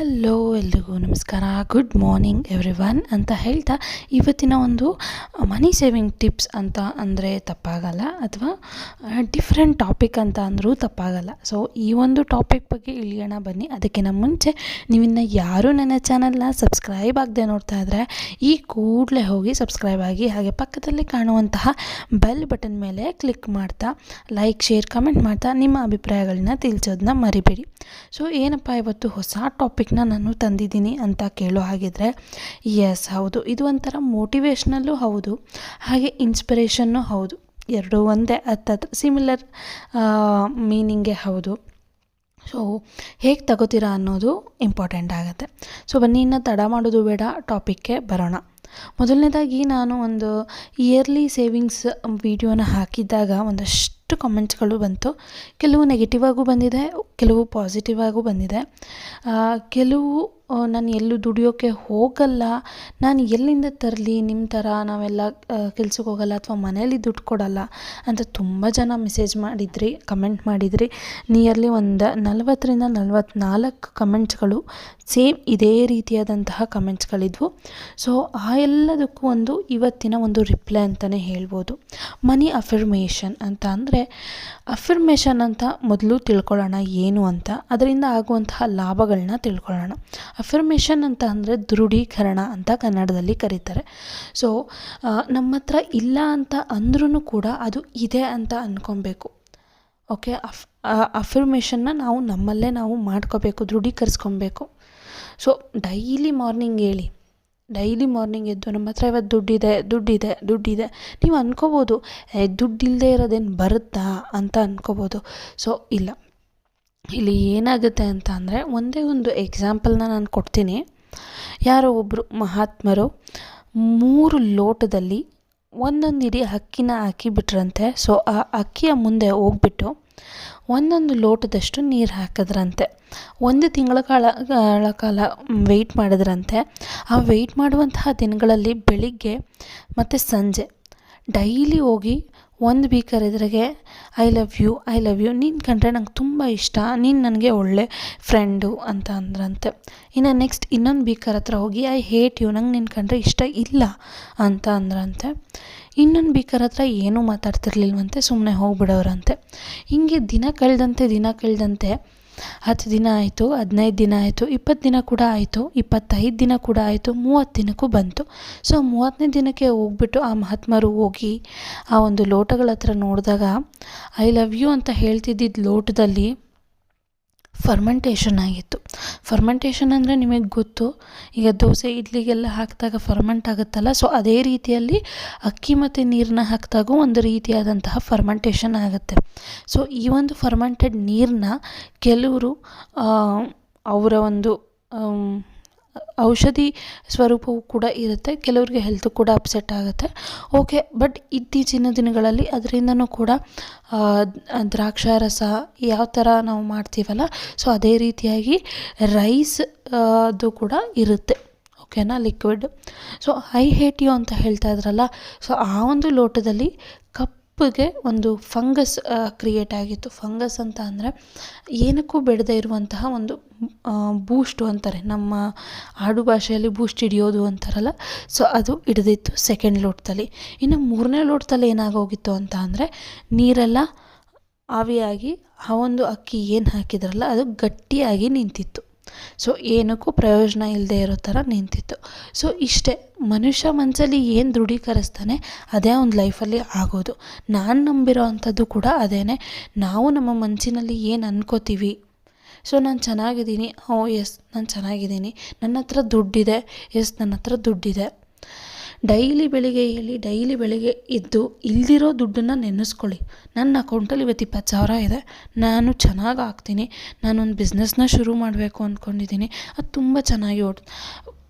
Hello ಎಲ್ರಿಗೂ ನಮಸ್ಕಾರ. Good morning every one ಅಂತ ಹೇಳ್ತಾ ಇವತ್ತಿನ ಒಂದು ಮನಿ ಸೇವಿಂಗ್ ಟಿಪ್ಸ್ ಅಂತ ಅಂದರೆ ತಪ್ಪಾಗಲ್ಲ ಅಥವಾ ಡಿಫ್ರೆಂಟ್ ಟಾಪಿಕ್ ಅಂತ ಅಂದರೂ ತಪ್ಪಾಗಲ್ಲ. ಸೊ ಈ ಒಂದು ಟಾಪಿಕ್ ಬಗ್ಗೆ ಇಳಿಯೋಣ ಬನ್ನಿ. ಅದಕ್ಕಿಂತ ಮುಂಚೆ ನೀವಿನ್ನು ಯಾರೂ ನನ್ನ ಚಾನಲ್ನ ಸಬ್ಸ್ಕ್ರೈಬ್ ಆಗದೆ ನೋಡ್ತಾ ಇದ್ದರೆ ಈ ಕೂಡಲೇ ಹೋಗಿ ಸಬ್ಸ್ಕ್ರೈಬ್ ಆಗಿ ಹಾಗೆ ಪಕ್ಕದಲ್ಲಿ ಕಾಣುವಂತಹ ಬೆಲ್ ಬಟನ್ ಮೇಲೆ ಕ್ಲಿಕ್ ಮಾಡ್ತಾ ಲೈಕ್ ಶೇರ್ ಕಮೆಂಟ್ ಮಾಡ್ತಾ ನಿಮ್ಮ ಅಭಿಪ್ರಾಯಗಳನ್ನ ತಿಳಿಸೋದನ್ನ ಮರಿಬೇಡಿ. ಸೊ ಏನಪ್ಪ ಇವತ್ತು ಹೊಸ ನಾನು ತಂದಿದ್ದೀನಿ ಅಂತ ಕೇಳೋ ಹಾಗಿದ್ರೆ ಎಸ್ ಹೌದು. ಇದು ಒಂಥರ ಮೋಟಿವೇಶ್ನಲ್ಲೂ ಹೌದು. ಹಾಗೆ ಇನ್ಸ್ಪಿರೇಷನ್ನು ಹೌದು. ಎರಡೂ ಒಂದೇ ಅರ್ಥದ ಸಿಮಿಲರ್ ಮೀನಿಂಗೇ ಹೌದು. ಸೊ ಹೇಗೆ ತಗೋತೀರಾ ಅನ್ನೋದು ಇಂಪಾರ್ಟೆಂಟ್ ಆಗುತ್ತೆ. ಸೊ ಬನ್ನಿ, ಇನ್ನು ತಡ ಮಾಡೋದು ಬೇಡ. ಟಾಪಿಕ್ಗೆ ಬರೋಣ. ಮೊದಲನೇದಾಗಿ ನಾನು ಒಂದು ಇಯರ್ಲಿ ಸೇವಿಂಗ್ಸ್ ವೀಡಿಯೋನ ಹಾಕಿದ್ದಾಗ ಒಂದಷ್ಟು ಕಮೆಂಟ್ಸ್ಗಳು ಬಂತು. ಕೆಲವು ನೆಗೆಟಿವ್ ಆಗೂ ಬಂದಿದೆ, ಕೆಲವು ಪಾಸಿಟಿವ್ ಆಗೂ ಬಂದಿದೆ. ಕೆಲವು ನಾನು ಎಲ್ಲೂ ದುಡಿಯೋಕ್ಕೆ ಹೋಗಲ್ಲ. ನಾನು ಎಲ್ಲಿಂದ ತರಲಿ ನಿಮ್ಮ ಥರ ನಾವೆಲ್ಲ ಕೆಲ್ಸಕ್ಕೆ ಹೋಗಲ್ಲ ಅಥವಾ ಮನೇಲಿ ದುಡ್ಡು ಕೊಡಲ್ಲ ಅಂತ ತುಂಬ ಜನ ಮೆಸೇಜ್ ಮಾಡಿದ್ರಿ ಕಮೆಂಟ್ ಮಾಡಿದ್ರಿ. ನಿಯರ್ಲಿ ಒಂದು ನಲವತ್ತರಿಂದ ನಲವತ್ತ್ನಾಲ್ಕು ಕಮೆಂಟ್ಸ್ಗಳು ಸೇಮ್ ಇದೇ ರೀತಿಯಾದಂತಹ ಕಮೆಂಟ್ಸ್ಗಳಿದ್ವು ಸೊ ಆ ಎಲ್ಲದಕ್ಕೂ ಒಂದು ಇವತ್ತಿನ ಒಂದು ರಿಪ್ಲೈ ಅಂತಲೇ ಹೇಳ್ಬೋದು. ಮನಿ ಅಫರ್ಮೇಷನ್ ಅಂತ ಅಂದರೆ ಅಫರ್ಮೇಷನ್ ಅಂತ ಮೊದಲು ತಿಳ್ಕೊಳ್ಳೋಣ, ಏನು ಅಂತ. ಅದರಿಂದ ಆಗುವಂತಹ ಲಾಭಗಳನ್ನ ತಿಳ್ಕೊಳ್ಳೋಣ. ಅಫಿರ್ಮೇಷನ್ ಅಂತ ಅಂದರೆ ದೃಢೀಕರಣ ಅಂತ ಕನ್ನಡದಲ್ಲಿ ಕರೀತಾರೆ. ಸೊ ನಮ್ಮ ಹತ್ರ ಇಲ್ಲ ಅಂತ ಅಂದ್ರೂ ಕೂಡ ಅದು ಇದೆ ಅಂತ ಅಂದ್ಕೊಬೇಕು ಓಕೆ ಅಫ್ ಅಫಿರ್ಮೇಷನ್ನ ನಾವು ನಮ್ಮಲ್ಲೇ ನಾವು ಮಾಡ್ಕೋಬೇಕು, ದೃಢೀಕರಿಸ್ಕೊಬೇಕು. ಸೊ ಡೈಲಿ ಮಾರ್ನಿಂಗ್ ಹೇಳಿ. ಡೈಲಿ ಮಾರ್ನಿಂಗ್ ಎದ್ದು ನಮ್ಮ ಹತ್ರ ಇವತ್ತು ದುಡ್ಡಿದೆ ದುಡ್ಡಿದೆ ದುಡ್ಡಿದೆ. ನೀವು ಅಂದ್ಕೋಬೋದು ದುಡ್ಡಿಲ್ಲದೆ ಇರೋದೇನು ಬರುತ್ತಾ ಅಂತ ಅಂದ್ಕೋಬೋದು ಸೊ ಇಲ್ಲ. ಇಲ್ಲಿ ಏನಾಗುತ್ತೆ ಅಂತ ಅಂದರೆ, ಒಂದೇ ಒಂದು ಎಕ್ಸಾಂಪಲ್ನ ನಾನು ಕೊಡ್ತೀನಿ. ಯಾರೋ ಒಬ್ಬರು ಮಹಾತ್ಮರು ಮೂರು ಲೋಟದಲ್ಲಿ ಒಂದೊಂದು ಇಡೀ ಅಕ್ಕಿನ ಹಾಕಿಬಿಟ್ರಂತೆ ಸೊ ಆ ಅಕ್ಕಿಯ ಮುಂದೆ ಹೋಗ್ಬಿಟ್ಟು ಒಂದೊಂದು ಲೋಟದಷ್ಟು ನೀರು ಹಾಕಿದ್ರಂತೆ. ಒಂದು ತಿಂಗಳ ಕಾಲ ಕಾಲ ವೆಯ್ಟ್ ಮಾಡಿದ್ರಂತೆ. ಆ ವೆಯ್ಟ್ ಮಾಡುವಂತಹ ದಿನಗಳಲ್ಲಿ ಬೆಳಿಗ್ಗೆ ಮತ್ತು ಸಂಜೆ ಡೈಲಿ ಹೋಗಿ ಒಂದು ಬೀಕರ್ ಎದುರಿಗೆ I love you I love you ನೀನು ಕಂಡ್ರೆ ನಂಗೆ ತುಂಬ ಇಷ್ಟ. ನೀನು ನನಗೆ ಒಳ್ಳೆ ಫ್ರೆಂಡು ಅಂತ ಅಂದ್ರಂತೆ. ಇನ್ನು ನೆಕ್ಸ್ಟ್ ಇನ್ನೊಂದು ಬೀಕರ್ ಹತ್ರ ಹೋಗಿ ಐ ಹೇಟ್ ಯು ನಂಗೆ ನಿನ್ನ ಕಂಡ್ರೆ ಇಷ್ಟ ಇಲ್ಲ ಅಂತ ಅಂದ್ರಂತೆ. ಇನ್ನೊಂದು ಬೀಕರ್ ಹತ್ರ ಏನೂ ಮಾತಾಡ್ತಿರ್ಲಿಲ್ವಂತೆ ಸುಮ್ಮನೆ ಹೋಗ್ಬಿಡೋರಂತೆ. ಹಿಂಗೆ ದಿನ ಕಳೆದಂತೆ ದಿನ ಕಳೆದಂತೆ ಹತ್ತು ದಿನ ಆಯಿತು, ಹದಿನೈದು ದಿನ ಆಯಿತು, ಇಪ್ಪತ್ತು ದಿನ ಕೂಡ ಆಯಿತು, ಇಪ್ಪತ್ತೈದು ದಿನ ಕೂಡ ಆಯಿತು, ಮೂವತ್ತು ದಿನಕ್ಕೂ ಬಂತು. ಸೊ ಮೂವತ್ತನೇ ದಿನಕ್ಕೆ ಹೋಗ್ಬಿಟ್ಟು ಆ ಮಹಾತ್ಮರು ಹೋಗಿ ಆ ಒಂದು ಲೋಟಗಳ ಹತ್ರ ನೋಡಿದಾಗ ಐ ಲವ್ ಯು ಅಂತ ಹೇಳ್ತಿದ್ದಿದ್ದ ಲೋಟದಲ್ಲಿ ಫರ್ಮೆಂಟೇಷನ್ ಆಗಿತ್ತು. ಫರ್ಮೆಂಟೇಷನ್ ಅಂದರೆ ನಿಮಗೆ ಗೊತ್ತು, ಈಗ ದೋಸೆ, ಇಡ್ಲಿಗೆಲ್ಲ ಹಾಕಿದಾಗ ಫರ್ಮೆಂಟ್ ಆಗುತ್ತಲ್ಲ ಸೊ ಅದೇ ರೀತಿಯಲ್ಲಿ ಅಕ್ಕಿ ಮತ್ತು ನೀರನ್ನ ಹಾಕಿದಾಗೂ ಒಂದು ರೀತಿಯಾದಂತಹ ಫರ್ಮೆಂಟೇಷನ್ ಆಗುತ್ತೆ. ಸೊ ಈ ಒಂದು ಫರ್ಮೆಂಟೆಡ್ ನೀರನ್ನ ಕೆಲವರು ಅವರ ಒಂದು ಔಷಧಿ ಸ್ವರೂಪವು ಕೂಡ ಇರುತ್ತೆ. ಕೆಲವರಿಗೆ ಹೆಲ್ತ್ ಕೂಡ ಅಪ್ಸೆಟ್ ಆಗುತ್ತೆ. ಓಕೆ ಬಟ್ ಇತ್ತೀಚಿನ ದಿನಗಳಲ್ಲಿ ಅದರಿಂದನೂ ಕೂಡ ದ್ರಾಕ್ಷಾರಸ ಯಾವ ಥರ ನಾವು ಮಾಡ್ತೀವಲ್ಲ ಸೊ ಅದೇ ರೀತಿಯಾಗಿ ರೈಸ್ ಅದು ಕೂಡ ಇರುತ್ತೆ. ಓಕೆನಾ liquid so I hate you ಅಂತ ಹೇಳ್ತಾ ಇದ್ರಲ್ಲ ಸೊ ಆ ಒಂದು ಲೋಟದಲ್ಲಿ ಕಪ್ಪಿಗೆ ಒಂದು ಫಂಗಸ್ ಕ್ರಿಯೇಟ್ ಆಗಿತ್ತು. ಫಂಗಸ್ ಅಂತ ಅಂದರೆ ಏನಕ್ಕೂ ಬೆಳೆದೇ ಇರುವಂತಹ ಒಂದು ಬೂಸ್ಟು ಅಂತಾರೆ. ನಮ್ಮ ಆಡು ಭಾಷೆಯಲ್ಲಿ ಬೂಸ್ಟ್ ಹಿಡಿಯೋದು ಅಂತಾರಲ್ಲ, ಸೊ ಅದು ಹಿಡಿದಿತ್ತು ಸೆಕೆಂಡ್ ಲೋಟದಲ್ಲಿ. ಇನ್ನು ಮೂರನೇ ಲೋಟದಲ್ಲಿ ಏನಾಗೋಗಿತ್ತು ಅಂತ ಅಂದರೆ, ನೀರೆಲ್ಲ ಆವಿಯಾಗಿ, ಆ ಒಂದು ಅಕ್ಕಿ ಏನು ಹಾಕಿದ್ರಲ್ಲ, ಅದು ಗಟ್ಟಿಯಾಗಿ ನಿಂತಿತ್ತು. ಸೊ ಏನಕ್ಕೂ ಪ್ರಯೋಜನ ಇಲ್ಲದೆ ಇರೋ ಥರ ನಿಂತಿತ್ತು. ಸೊ ಇಷ್ಟೇ, ಮನುಷ್ಯ ಮನಸ್ಸಲ್ಲಿ ಏನು ದೃಢೀಕರಿಸ್ತಾನೆ, ಅದೇ ಒಂದು ಲೈಫಲ್ಲಿ ಆಗೋದು. ನಾನು ನಂಬಿರೋ ಅಂಥದ್ದು ಕೂಡ ಅದೇ ನಾವು ನಮ್ಮ ಮನಸ್ಸಿನಲ್ಲಿ ಏನು ಅನ್ಕೋತೀವಿ ಸೊ ನಾನು ಚೆನ್ನಾಗಿದ್ದೀನಿ. ಓ ಎಸ್ ನಾನು ಚೆನ್ನಾಗಿದ್ದೀನಿ. ನನ್ನ ಹತ್ರ ದುಡ್ಡಿದೆ. ಎಸ್ ನನ್ನ ಹತ್ರ ದುಡ್ಡಿದೆ. ಡೈಲಿ ಬೆಳಿಗ್ಗೆ ಹೇಳಿ ಡೈಲಿ ಬೆಳಿಗ್ಗೆ ಎದ್ದು ಇಲ್ದಿರೋ ದುಡ್ಡನ್ನು ನೆನೆಸ್ಕೊಳ್ಳಿ. ನನ್ನ ಅಕೌಂಟಲ್ಲಿ ಇವತ್ತು ಇಪ್ಪತ್ತು ಸಾವಿರ ಇದೆ. ನಾನು ಚೆನ್ನಾಗಿ ಆಗ್ತೀನಿ ನಾನೊಂದು ಬಿಸ್ನೆಸ್ನ ಶುರು ಮಾಡಬೇಕು ಅಂದ್ಕೊಂಡಿದ್ದೀನಿ ಅದು ತುಂಬ ಚೆನ್ನಾಗಿ ಓಡ್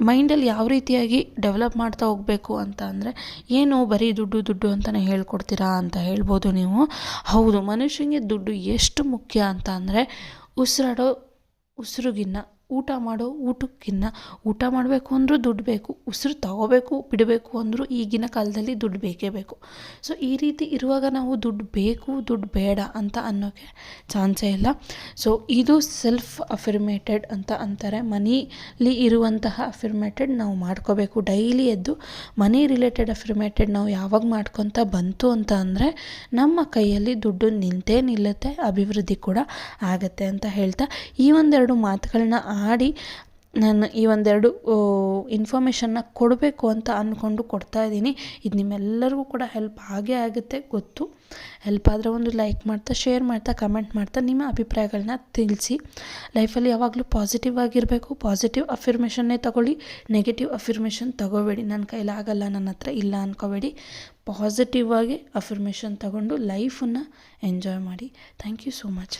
ಮೈಂಡಲ್ಲಿ ಯಾವ ರೀತಿಯಾಗಿ ಡೆವಲಪ್ ಮಾಡ್ತಾ ಹೋಗಬೇಕು ಅಂತ ಅಂದರೆ, ಏನು ಬರೀ ದುಡ್ಡು ದುಡ್ಡು ಅಂತಲೇ ಹೇಳ್ಕೊಡ್ತೀರಾ ಅಂತ ಹೇಳ್ಬೋದು ನೀವು. ಹೌದು, ಮನುಷ್ಯನಿಗೆ ದುಡ್ಡು ಎಷ್ಟು ಮುಖ್ಯ ಅಂತ ಅಂದರೆ ಉಸಿರಾಡೋ ಉಸಿರುಗಿನ್ನ ಊಟ ಮಾಡೋ ಊಟಕ್ಕಿನ್ನ ಊಟ ಮಾಡಬೇಕು ಅಂದರೂ ದುಡ್ಡು ಬೇಕು, ಉಸಿರು ತಗೋಬೇಕು, ಬಿಡಬೇಕು ಅಂದರೂ ಈಗಿನ ಕಾಲದಲ್ಲಿ ದುಡ್ಡು ಬೇಕೇ ಬೇಕು. ಸೊ ಈ ರೀತಿ ಇರುವಾಗ ನಾವು ದುಡ್ಡು ಬೇಕು, ದುಡ್ಡು ಬೇಡ ಅಂತ ಅನ್ನೋಕ್ಕೆ ಚಾನ್ಸೇ ಇಲ್ಲ. ಸೊ ಇದು ಸೆಲ್ಫ್ ಅಫಿರ್ಮೇಟೆಡ್ ಅಂತ ಅಂತಾರೆ. ಮನಿಲಿ ಇರುವಂತಹ ಅಫಿರ್ಮೇಟೆಡ್ ನಾವು ಮಾಡ್ಕೋಬೇಕು. ಡೈಲಿ ಎದ್ದು ಮನಿ ರಿಲೇಟೆಡ್ ಅಫಿರ್ಮೇಟೆಡ್ ನಾವು ಯಾವಾಗ ಮಾಡ್ಕೊತ ಬಂತು ಅಂತ ಅಂದರೆ ನಮ್ಮ ಕೈಯಲ್ಲಿ ದುಡ್ಡು ನಿಂತೇ ನಿಲ್ಲುತ್ತೆ, ಅಭಿವೃದ್ಧಿ ಕೂಡ ಆಗುತ್ತೆ ಅಂತ ಹೇಳ್ತಾ ಈ ಒಂದೆರಡು ಮಾತುಗಳನ್ನ ಆಡಿ ನಾನು ಈ ಒಂದೆರಡು ಇನ್ಫಾರ್ಮೇಷನ್ನ ಕೊಡಬೇಕು ಅಂತ ಅಂದ್ಕೊಂಡು ಕೊಡ್ತಾ ಇದ್ದೀನಿ. ಇದು ನಿಮ್ಮೆಲ್ಲರಿಗೂ ಕೂಡ ಹೆಲ್ಪ್ ಆಗೇ ಆಗುತ್ತೆ, ಗೊತ್ತು. ಹೆಲ್ಪ್ ಆದರೆ ಒಂದು ಲೈಕ್ ಮಾಡ್ತಾ ಶೇರ್ ಮಾಡ್ತಾ ಕಮೆಂಟ್ ಮಾಡ್ತಾ, ನಿಮ್ಮ ಅಭಿಪ್ರಾಯಗಳನ್ನ ತಿಳಿಸಿ. ಲೈಫಲ್ಲಿ ಯಾವಾಗಲೂ ಪಾಸಿಟಿವ್ ಆಗಿರಬೇಕು ಪಾಸಿಟಿವ್ ಅಫಿರ್ಮೇಷನ್ನೇ ತಗೊಳ್ಳಿ. ನೆಗೆಟಿವ್ ಅಫಿರ್ಮೇಷನ್ ತಗೋಬೇಡಿ. ನನ್ನ ಕೈಲಾಗಲ್ಲ ನನ್ನ ಹತ್ರ ಇಲ್ಲ ಅಂದ್ಕೋಬೇಡಿ ಪಾಸಿಟಿವ್ ಆಗಿ ಅಫಿರ್ಮೇಷನ್ ತಗೊಂಡು ಲೈಫನ್ನು ಎಂಜಾಯ್ ಮಾಡಿ. Thank you so much